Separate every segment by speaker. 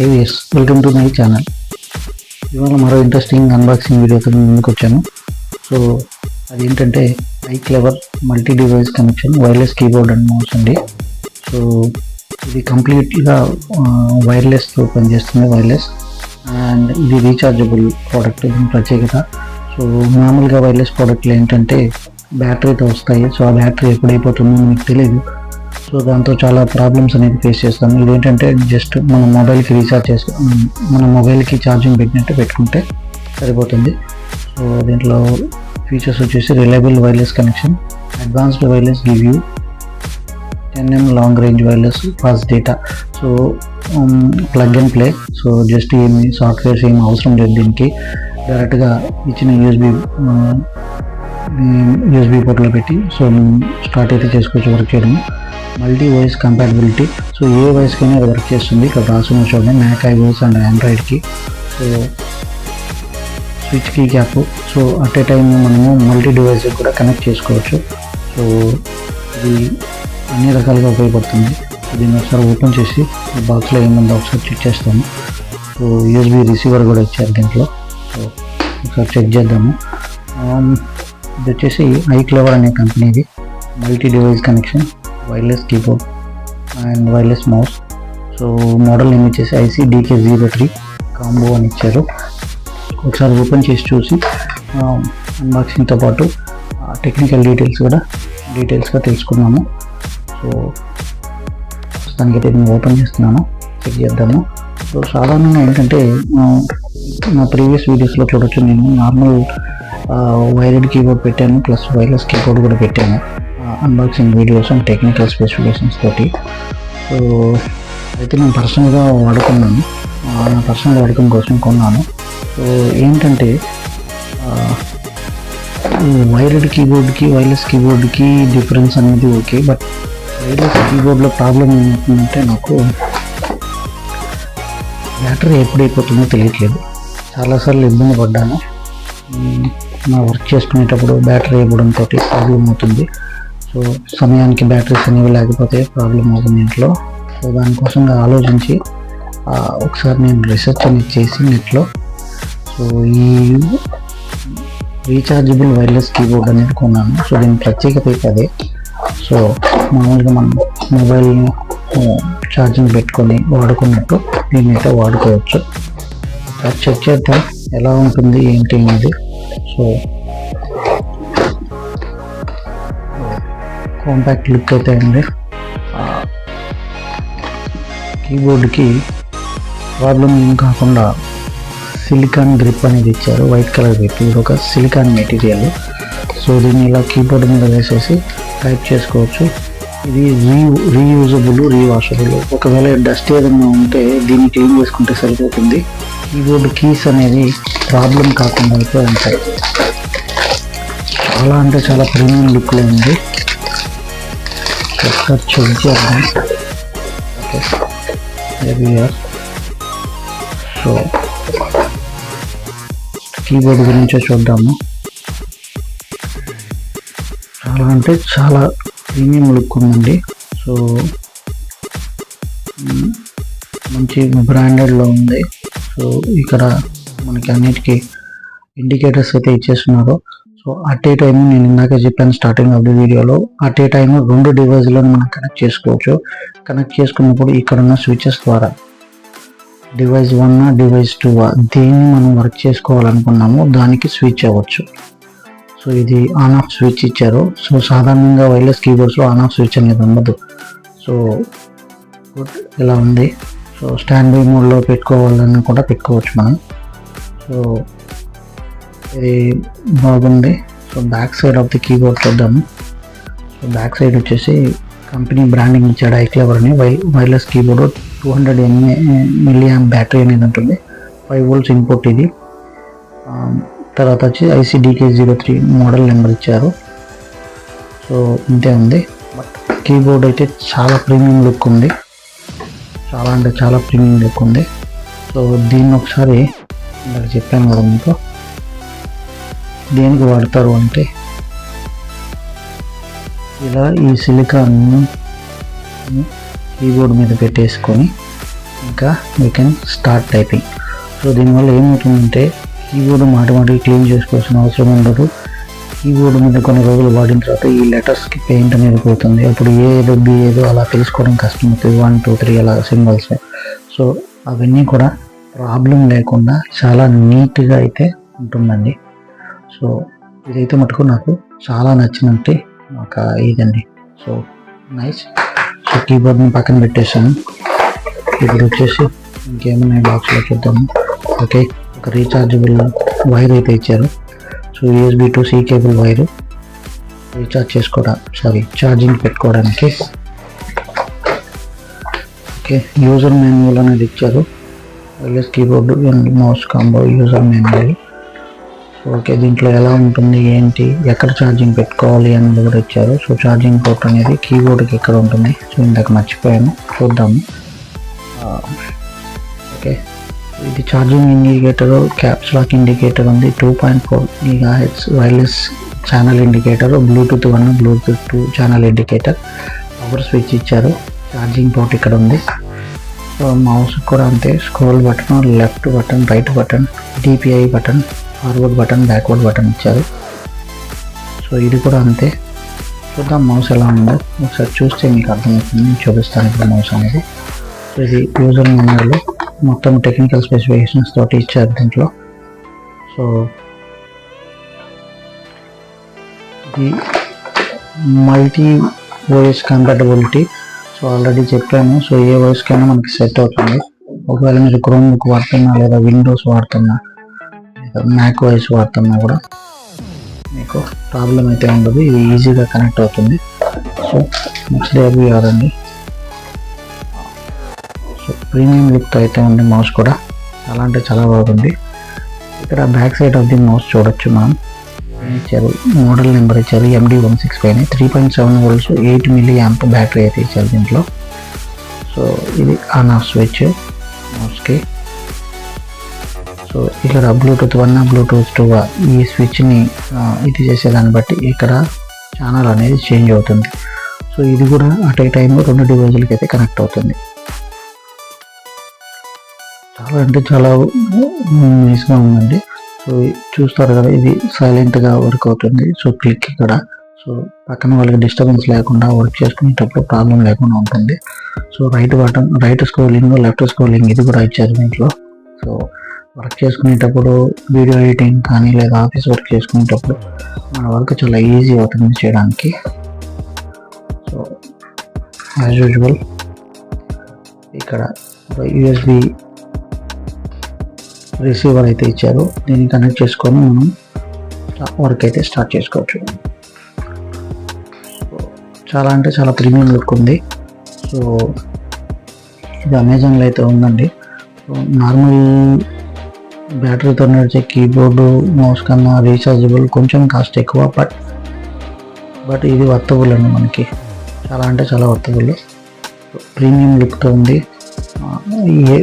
Speaker 1: I V S welcome to my channel ఇవాళ మరో interesting unboxing వీడియోతో కింద ముందుకు వచ్చాను. సో అదేంటంటే iClever multi device connection wireless keyboard and. Mouse అండి సో ఇది కంప్లీట్గా వైర్లెస్తో పనిచేస్తుంది వైర్లెస్ అండ్ ఇది రీఛార్జబుల్ ప్రోడక్ట్ దీని ప్రత్యేకత. సో మామూలుగా వైర్లెస్ ప్రోడక్ట్లు ఏంటంటే బ్యాటరీతో వస్తాయి. సో ఆ బ్యాటరీ ఎప్పుడైపోతుందో మీకు తెలియదు సో దాంతో చాలా ప్రాబ్లమ్స్ అనేది ఫేస్ చేస్తాం ఇదేంటంటే జస్ట్ మన మొబైల్కి రీఛార్జ్ చేసు మన మొబైల్కి ఛార్జింగ్ పెట్టినట్టు పెట్టుకుంటే సరిపోతుంది. సో దీంట్లో ఫీచర్స్ వచ్చేసి reliable wireless connection advanced wireless give you ten M long range wireless fast data so plug and play so just ఏమి సాఫ్ట్వేర్స్ ఏమి అవసరం లేదు దీనికి. డైరెక్ట్గా ఇచ్చిన యూఎస్బి యూఎస్బి పోర్ట్లో పెట్టి సో స్టార్ట్ అయితే చేసుకోవచ్చు వర్క్ చేయడం మల్టీ వాయిస్ కంపాటబిలిటీ సో ఏ వాయిస్కైనా అది వర్క్ చేస్తుంది. ఇక్కడ రాసిన చూడండి Mac iOS and ఆండ్రాయిడ్కి so switch key cap so at a time మనము మల్టీ డివైస్ కూడా కనెక్ట్ చేసుకోవచ్చు. సో ఇది అన్ని రకాలుగా ఉపయోగపడుతుంది. దీన్ని ఒకసారి ఓపెన్ చేసి బాక్స్లో ఏముందో ఒకసారి చెక్ చేస్తాము. సో యూఎస్బి రిసీవర్ కూడా ఇచ్చారు దీంట్లో. సో ఒకసారి చెక్ చేద్దాము. Um, ఇది వచ్చేసి ఐ క్లవర్ అనే కంపెనీది multi device connection wireless keyboard and wireless mouse so model name వచ్చేసి I C D K zero three combo అని ఇచ్చారు. ఒకసారి ఓపెన్ చేసి చూసి అన్బాక్సింగ్తో పాటు టెక్నికల్ డీటెయిల్స్ కూడా డీటెయిల్స్గా తెలుసుకున్నాము. సో ప్రస్తుతానికైతే నేను ఓపెన్ చేస్తున్నాను. చెక్ చేద్దాము. సో సాధారణంగా ఏంటంటే నా ప్రీవియస్ వీడియోస్లో చూడొచ్చు నేను. నార్మల్ వైర్డ్ కీబోర్డ్ పెట్టాను ప్లస్ వైర్లెస్ కీబోర్డ్ కూడా పెట్టాను. Unboxing videos and technical specifications తోటి. సో అయితే నేను పర్సనల్గా వాడుకున్నాను. నా పర్సనల్ వాడకం కోసం కొన్నాను. సో ఏంటంటే వైర్డ్ కీబోర్డ్కి వైర్లెస్ కీబోర్డ్కి డిఫరెన్స్ అనేది ఓకే బట్ వైర్లెస్ కీబోర్డ్లో ప్రాబ్లం ఏమవుతుందంటే నాకు బ్యాటరీ ఎప్పుడైపోతుందో తెలియట్లేదు. చాలాసార్లు ఇబ్బంది పడ్డాను. మనం నా వర్క్ చేసుకునేటప్పుడు బ్యాటరీ ఇవ్వడంతో ప్రాబ్లం అవుతుంది. సో సమయానికి బ్యాటరీస్ అనేవి లేకపోతే ప్రాబ్లం అవుతుంది ఇంట్లో. సో దానికోసంగా ఆలోచించి ఒకసారి నేను రీసెర్చ్ అనేది చేసి నెట్లో సో ఈ రీఛార్జబుల్ వైర్లెస్ కీబోర్డ్ అనేది కొన్నాను. సో దీని ప్రత్యేకత అయితే అదే. సో మామూలుగా మనం మొబైల్ని ఛార్జింగ్ పెట్టుకొని వాడుకున్నట్టు దీన్ని అయితే వాడుకోవచ్చు. ఒకసారి చెక్ చేద్దాం ఎలా ఉంటుంది ఏంటి అనేది. సో కాంపాక్ట్ లుక్ అయితే ఉంది కీబోర్డ్కి ప్రాబ్లం ఏం కాకుండా సిలికాన్ గ్రిప్ అనేది ఇచ్చారు. వైట్ కలర్ గ్రిప్ ఇది ఒక సిలికాన్ మెటీరియల్ సో దీన్ని ఇలా కీబోర్డ్ మీద వేసేసి టైప్ చేసుకోవచ్చు. ఇది రీ రీయూజబుల్ రీవాషబుల్ ఒకవేళ డస్ట్ ఏదైనా ఉంటే దీన్ని క్లీన్ చేసుకుంటే సరిపోతుంది. కీబోర్డ్ కీస్ అనేది ప్రాబ్లం కాకుండా అయితే ఉంటాయి చాలా అంటే చాలా ప్రీమియం లుక్లో ఉంది. ఒకసారి చెక్ చేద్దాం. ఓకే సో కీబోర్డ్ గురించి చూద్దాము. చాలా అంటే చాలా ప్రీమియం లుక్ ఉందండి. సో మంచి బ్రాండెడ్లో ఉంది. సో ఇక్కడ మనకి అన్నిటికీ ఇండికేటర్స్ అయితే ఇచ్చేస్తున్నారు. సో అట్ ఏ టైం నేను ఇందాక చెప్పాను స్టార్టింగ్ ఆఫ్ ది వీడియోలో అట్ ఏ టైం రెండు డివైస్లను మనం కనెక్ట్ చేసుకోవచ్చు. కనెక్ట్ చేసుకున్నప్పుడు ఇక్కడ ఉన్న స్విచెస్ ద్వారా డివైస్ వన్ డివైస్ టూ దేన్ని మనం వర్క్ చేసుకోవాలనుకున్నామో దానికి స్విచ్ అవ్వచ్చు. సో ఇది ఆన్ ఆఫ్ స్విచ్ ఇచ్చారు. సో సాధారణంగా వైర్లెస్ కీబోర్డ్స్లో ఆన్ ఆఫ్ స్విచ్ అనేది ఉండదు. సో ఇలా ఉంది? సో స్టాండ్ బై మోడ్లో పెట్టుకోవాలని కూడా పెట్టుకోవచ్చు మనం. సో ఇది బాగుంది. So back side of the keyboard చూద్దాము. సో బ్యాక్ సైడ్ వచ్చేసి కంపెనీ బ్రాండింగ్ ఇచ్చాడు ఐక్లెవర్ అని. Why wireless keyboard two hundred mA milliamp battery అనేది ఉంటుంది. ఫైవ్ వోల్ట్స్ ఇన్పుట్ ఇది. తర్వాత వచ్చి ICDK zero three model number ఇచ్చారు. సో ఇంతే ఉంది. బట్ కీబోర్డ్ అయితే చాలా ప్రీమియం లుక్ ఉంది. చాలా అంటే చాలా ప్రీమియం లుక్ ఉంది. సో దీన్ని ఒకసారి ఇందాక చెప్పాను కదా మీకు. దేనికి వాడతారు అంటే ఇలా ఈ సిలికాన్ను కీబోర్డ్ మీద పెట్టేసుకొని ఇంకా you can start typing so దీనివల్ల ఏమవుతుందంటే కీబోర్డ్ మాటమాటికి క్లీన్ చేసుకోవాల్సిన అవసరం ఉండదు. కీబోర్డ్ మీద కొన్ని రోజులు వాడిన తర్వాత ఈ లెటర్స్కి పెయింట్ అనేది పోతుంది. అప్పుడు ఏ ఏదో బి ఏదో అలా తెలుసుకోవడం కష్టం అవుతుంది. వన్ టూ త్రీ అలా సింబల్స్. సో అవన్నీ కూడా ప్రాబ్లం లేకుండా చాలా నీట్గా అయితే ఉంటుందండి. సో ఇదైతే మటుకు నాకు చాలా నచ్చినట్టు ఒక ఇదండి. So nice. సో కీబోర్డ్ని పక్కన పెట్టేశాను. ఇప్పుడు వచ్చేసి ఇంకేమున్నాయి బాక్స్లో చూద్దాము ఓకే ఒక రీఛార్జబుల్ వైర్ అయితే ఇచ్చారు. So USB to C cable wire recharge చేసుకోవడం సారీ ఛార్జింగ్ పెట్టుకోవడానికి. ఓకే యూజర్ మాన్యువల్ అనేది ఇచ్చారు. Wireless keyboard and mouse combo user memory okay దీంట్లో ఎలా ఉంటుంది ఏంటి ఎక్కడ ఛార్జింగ్ పెట్టుకోవాలి అనేది కూడా ఇచ్చారు. సో ఛార్జింగ్ పోర్ట్ అనేది కీబోర్డ్కి ఎక్కడ ఉంటుంది సో ఇందాక మర్చిపోయాను. చూద్దాము. ఓకే ఇది charging indicator caps lock indicator ఉంది. Two point four giga hertz wireless channel indicator bluetooth one bluetooth two channel indicator power switch ఇచ్చారు. ఛార్జింగ్ పోర్ట్ ఇక్కడ ఉంది. మౌస్ కూడా అంతే. Scroll button left button right button DPI button forward button backward button ఇచ్చారు. So ఇది కూడా అంతే. చూద్దాం మౌస్ ఎలా ఉందో. ఒకసారి చూస్తే మీకు అర్థమవుతుంది. నేను చూపిస్తాను ఇప్పుడు మౌస్ అనేది. సో ఇది యూజర్ మాన్యువల్ మొత్తం టెక్నికల్ స్పెసిఫికేషన్స్ తోటి ఇచ్చారు దీంట్లో. సో ఇది multi voice compatibility so already చెప్పాను. సో ఏ వాయిస్ కైనా మనకి సెట్ అవుతుంది. ఒకవేళ మీరు క్రోమ్ బుక్ వాడుతున్నా లేదా విండోస్ వాడుతున్నా లేదా మ్యాక్ వాయిస్ వాడుతున్నా కూడా మీకు ప్రాబ్లం అయితే ఉండదు. ఇది ఈజీగా కనెక్ట్ అవుతుంది. సో నెక్స్ట్ డే అండి సో ప్రీమియం లుక్తో అయితే ఉంది మౌస్ కూడా. చాలా అంటే చాలా బాగుంది. ఇక్కడ back side of the mouse చూడొచ్చు మనం. ఇచ్చారు. మోడల్ నెంబర్ ఇచ్చారు. MD one six five three point seven volts eight milliamp battery అయితే ఇచ్చారు దీంట్లో. సో ఇది ఆన్ ఆఫ్ స్విచ్ మౌస్కి సో ఇక్కడ బ్లూటూత్ వన్ బ్లూటూత్ టూ ఈ స్విచ్ని ఇది చేసేదాన్ని బట్టి ఇక్కడ ఛానల్ అనేది చేంజ్ అవుతుంది. సో ఇది కూడా అట్ ఏ టైంలో రెండు డివైజులకి అయితే కనెక్ట్ అవుతుంది. చాలా అంటే చాలా నైస్గా ఉందండి. సో చూస్తారు కదా ఇది సైలెంట్గా వర్క్ అవుతుంది. సో క్లిక్ ఇక్కడ. సో పక్కన వాళ్ళకి డిస్టర్బెన్స్ లేకుండా వర్క్ చేసుకునేటప్పుడు ప్రాబ్లం లేకుండా ఉంటుంది. So right button right scrolling left scrolling ఇది కూడా ఇచ్చారు దీంట్లో. సో వర్క్ చేసుకునేటప్పుడు వీడియో ఎడిటింగ్ కానీ లేదా ఆఫీస్ వర్క్ చేసుకునేటప్పుడు మన వర్క్ చాలా ఈజీ అవుతుంది చేయడానికి. సో యాజ్ యూజువల్ ఇక్కడ యూఎస్బి రిసీవర్ అయితే ఇచ్చారు. దీన్ని కనెక్ట్ చేసుకొని మనం వర్క్ అయితే స్టార్ట్ చేసుకోవచ్చు. చాలా అంటే చాలా ప్రీమియం లుక్ ఉంది. సో ఇది అమెజాన్లో అయితే ఉందండి. నార్మల్ బ్యాటరీతో నడిచే కీబోర్డు మౌస్ కన్నా రీఛార్జబుల్ కొంచెం కాస్ట్ ఎక్కువ బట్ బట్ ఇది వర్తబుల్ అండి మనకి. చాలా అంటే చాలా వర్తబుల్ ప్రీమియం లుక్తో ఉంది. ఏ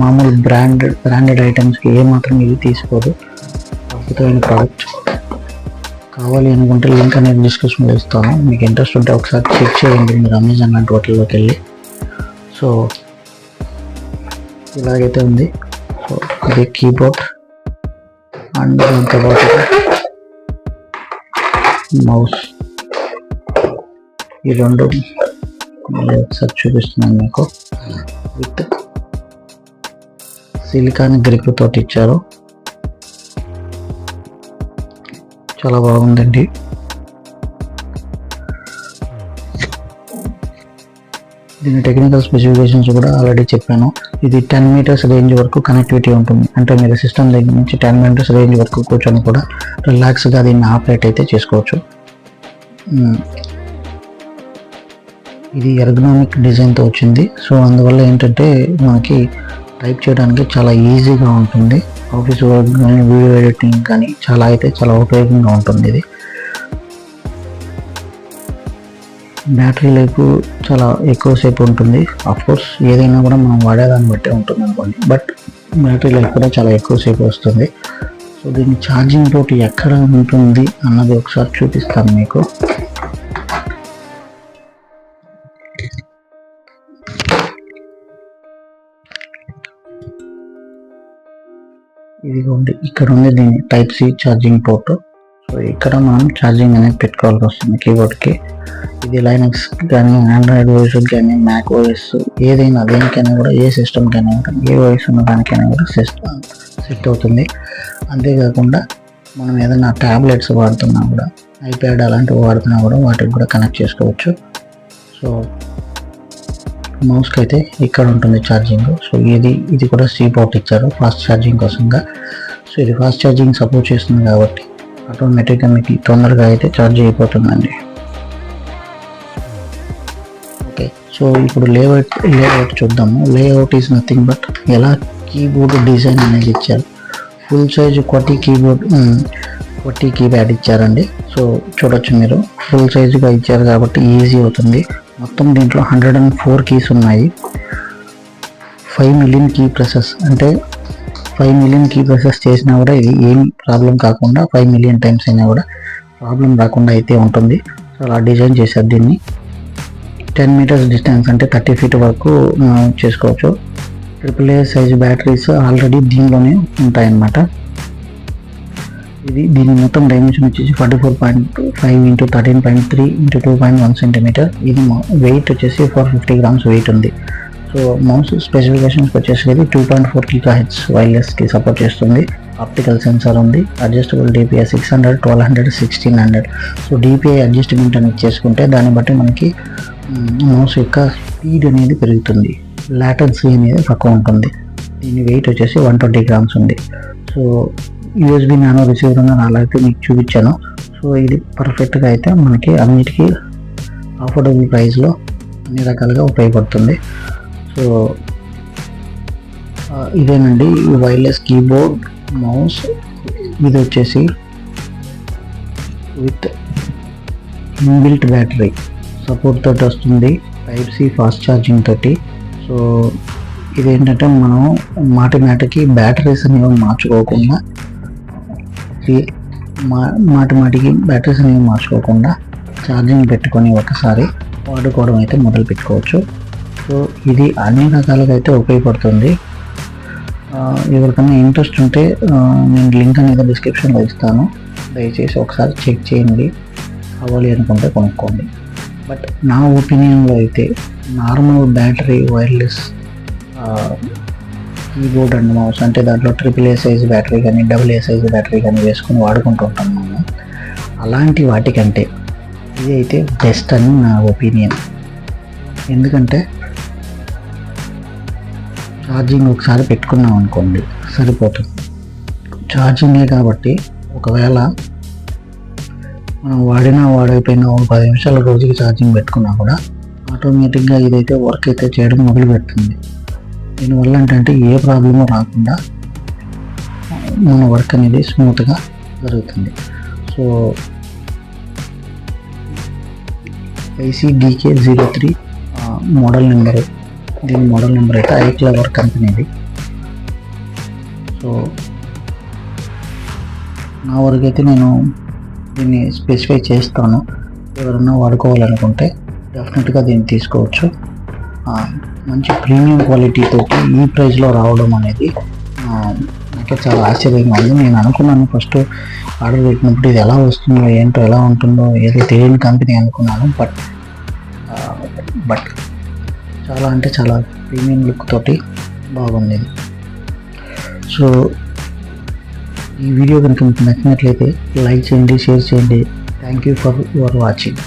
Speaker 1: మామూలు బ్రాండెడ్ బ్రాండెడ్ ఐటమ్స్కి ఏ మాత్రం ఇది తీసుకోదు. అద్భుతమైన ప్రోడక్ట్ కావాలి అనుకుంటే లింక్ అనేది డిస్క్రిప్షన్లో ఇస్తాను. మీకు ఇంట్రెస్ట్ ఉంటే ఒకసారి చెక్ చేయండి. మీరు అమెజాన్ లాంటి వాటిల్లోకి వెళ్ళి. సో ఇలాగైతే ఉంది. సో ఇది కీబోర్డ్ అండ్ దాంతోపాటు మౌస్ ఈ రెండు ఒకసారి చూపిస్తున్నాను మీకు. విత్ సిలికాన్ గ్రిప్ తోటి ఇచ్చారు. చాలా బాగుందండి. దీని టెక్నికల్ స్పెసిఫికేషన్స్ కూడా ఆల్రెడీ చెప్పాను. ఇది టెన్ మీటర్స్ రేంజ్ వరకు కనెక్టివిటీ ఉంటుంది. అంటే మీరు సిస్టమ్ దగ్గర నుంచి టెన్ మీటర్స్ రేంజ్ వరకు కూర్చొని కూడా రిలాక్స్గా దీన్ని ఆపరేట్ అయితే చేసుకోవచ్చు. ఇది ఎర్గనామిక్ డిజైన్తో వచ్చింది. సో అందువల్ల ఏంటంటే మనకి టైప్ చేయడానికి చాలా ఈజీగా ఉంటుంది. ఆఫీస్ వర్క్ కానీ వీడియో ఎడిటింగ్ కానీ చాలా అయితే చాలా ఉపయోగంగా ఉంటుంది ఇది. బ్యాటరీ లైఫ్ చాలా ఎక్కువసేపు ఉంటుంది. కోర్స్ ఏదైనా కూడా మనం వాడేదాన్ని బట్టే ఉంటుంది అనుకోండి. బట్ బ్యాటరీ లైఫ్ కూడా చాలా ఎక్కువసేపు వస్తుంది. సో దీని ఛార్జింగ్ తోటి ఎక్కడ ఉంటుంది అన్నది ఒకసారి చూపిస్తాను మీకు. ఇదిగోండి ఇక్కడ ఉంది దీని type C charging port so ఇక్కడ మనం ఛార్జింగ్ అనేది పెట్టుకోవాల్సి వస్తుంది కీబోర్డ్కి ఇది లైనక్స్ కానీ ఆండ్రాయిడ్ ఓఎస్ కానీ మ్యాక్ ఓఎస్ ఏదైనా దేనికైనా కూడా ఏ సిస్టమ్కైనా కూడా ఏ ఓఎస్ ఉన్న దానికైనా కూడా సిస్టమ్ సెట్ అవుతుంది. అంతేకాకుండా మనం ఏదైనా ట్యాబ్లెట్స్ వాడుతున్నా కూడా ఐప్యాడ్ అలాంటివి వాడుతున్నా కూడా వాటికి కూడా కనెక్ట్ చేసుకోవచ్చు. సో మౌస్కి అయితే ఇక్కడ ఉంటుంది ఛార్జింగ్. సో ఇది ఇది కూడా సీ పోర్ట్ ఇచ్చారు ఫాస్ట్ ఛార్జింగ్ కోసంగా. సో ఇది ఫాస్ట్ ఛార్జింగ్ సపోర్ట్ చేస్తుంది కాబట్టి ఆటోమేటిక్గా మీకు తొందరగా అయితే ఛార్జ్ అయిపోతుందండి. ఓకే సో ఇప్పుడు లేఅవుట్ లేఅవుట్ చూద్దాము. లేఅవుట్ ఈజ్ నథింగ్ బట్ ఎలా కీబోర్డ్ డిజైన్ అనేది ఇచ్చారు? ఫుల్ సైజ్ కొట్టి కీబోర్డ్ కొట్టి కీప్యాడ్ ఇచ్చారండి. సో చూడొచ్చు మీరు. ఫుల్ సైజుగా ఇచ్చారు కాబట్టి ఈజీ అవుతుంది. మొత్తం దీంట్లో హండ్రెడ్ అండ్ ఫోర్ కీస్ ఉన్నాయి. ఫైవ్ మిలియన్ కీ ప్రెసెస్ అంటే ఫైవ్ మిలియన్ కీ ప్రెసెస్ చేసినా కూడా ఇది ఏం ప్రాబ్లం కాకుండా ఫైవ్ మిలియన్ టైమ్స్ అయినా కూడా ప్రాబ్లం రాకుండా అయితే ఉంటుంది. సో అలా డిజైన్ చేశారు దీన్ని. టెన్ మీటర్స్ డిస్టెన్స్ అంటే థర్టీ ఫీట్ వరకు చేసుకోవచ్చు. Triple A size batteries already దీనిలోనే ఉంటాయన్నమాట. ఇది దీని మొత్తం డైమెన్షన్ వచ్చేసి forty four point five into thirteen point three into two point one centimetre ఇది వెయిట్ వచ్చేసి ఫోర్ ఫిఫ్టీ గ్రామ్స్ వెయిట్ ఉంది. సో మౌస్ స్పెసిఫికేషన్స్కి వచ్చేసి two point four giga H వైర్లెస్కి support చేస్తుంది. ఆప్టికల్ సెన్సార్ ఉంది. Adjustable DPI six hundred twelve hundred sixteen hundred so DPI adjustment అనేది చేసుకుంటే దాన్ని బట్టి మనకి మౌస్ యొక్క స్పీడ్ అనేది పెరుగుతుంది. లాటెన్సీ అనేది తక్కువ ఉంటుంది. దీని వెయిట్ వచ్చేసి వన్ ట్వంటీ గ్రామ్స్ ఉంది. సో యూఎస్బి నానో రిసీవర్ ఉందని అలాగే మీకు చూపించాను. సో ఇది పర్ఫెక్ట్గా అయితే మనకి అన్నిటికీ అఫోర్డబుల్ ప్రైస్లో అన్ని రకాలుగా ఉపయోగపడుతుంది. సో ఇదేనండి వైర్లెస్ కీబోర్డ్ మౌస్ ఇది వచ్చేసి విత్ ఇన్బిల్ట్ బ్యాటరీ సపోర్ట్ తోటి వస్తుంది టైప్ సి ఫాస్ట్ ఛార్జింగ్ తోటి. సో ఇదేంటంటే మనం మాటి మాటికి బ్యాటరీస్ అనేవి మార్చుకోకుండా చెప్పి మా మాటి మాటికి బ్యాటరీస్ అనేవి మార్చుకోకుండా ఛార్జింగ్ పెట్టుకొని ఒకసారి వాడుకోవడం అయితే మొదలు పెట్టుకోవచ్చు. సో ఇది అన్ని రకాలుగా అయితే ఉపయోగపడుతుంది. ఎవరికైనా ఇంట్రెస్ట్ ఉంటే నేను లింక్ అనేది డిస్క్రిప్షన్లో ఇస్తాను. దయచేసి ఒకసారి చెక్ చేయండి. కావాలి అనుకుంటే కొనుక్కోండి. బట్ నా ఒపీనియన్లో అయితే normal battery wireless keyboard and mouse అంటే దాంట్లో ట్రిపుల్ ఏ సైజ్ బ్యాటరీ కానీ డబుల్ ఏ సైజ్ బ్యాటరీ కానీ వేసుకొని వాడుకుంటూ ఉంటాం మేము అలాంటి వాటికంటే ఇది అయితే బెస్ట్ అని నా ఒపీనియన్ ఎందుకంటే ఛార్జింగ్ ఒకసారి పెట్టుకున్నాం అనుకోండి సరిపోతుంది. ఛార్జింగే కాబట్టి ఒకవేళ మనం వాడినా వాడకపోయినా ఒక పది నిమిషాల రోజుకి ఛార్జింగ్ పెట్టుకున్నా కూడా ఆటోమేటిక్గా ఇదైతే వర్క్ అయితే చేయడం మొదలు పెడుతుంది దీనివల్ల ఏంటంటే ఏ ప్రాబ్లము రాకుండా మన వర్క్ అనేది స్మూత్గా జరుగుతుంది. So ICDK zero three model number దీని మోడల్ నెంబర్ అయితే ఐ క్లవర్ కంపెనీది సో నా వరకు అయితే నేను దీన్ని స్పెసిఫై చేస్తాను. ఎవరన్నా వాడుకోవాలనుకుంటే డెఫినెట్గా దీన్ని తీసుకోవచ్చు. మంచి ప్రీమియం క్వాలిటీతో ఈ ప్రైస్లో రావడం అనేది నాకే చాలా ఆశ్చర్యంగా ఉంది. నేను అనుకున్నాను ఫస్ట్ ఆర్డర్ పెట్టినప్పుడు ఇది ఎలా వస్తుందో ఏంటో ఎలా ఉంటుందో ఏదో తెలియని కంపెనీ అనుకున్నాను బట్ బట్ చాలా అంటే చాలా ప్రీమియం లుక్ తోటి బాగుంది. సో ఈ వీడియో కనుక మీకు నచ్చినట్లయితే లైక్ చేయండి షేర్ చేయండి. Thank you for your watching